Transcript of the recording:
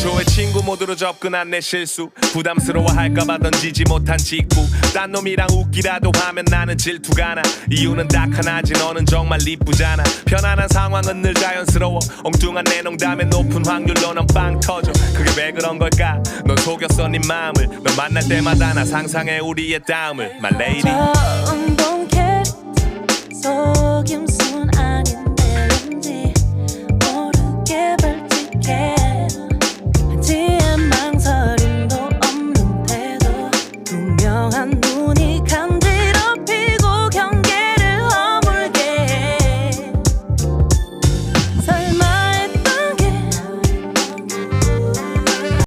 애초에 친구 모드로 접근한 내 실수. 부담스러워할까봐 던지지 못한 직구. 딴 놈이랑 웃기라도 하면 나는 질투가 나. 이유는 딱 하나지 너는 정말 이쁘잖아. 편안한 상황은 늘 자연스러워. 엉뚱한 내 농담에 높은 확률로 넌 빵 터져. 그게 왜 그런 걸까? 넌 속였어 네 마음을. 너 만날 때마다 나 상상해 우리의 다음을. My lady. 속임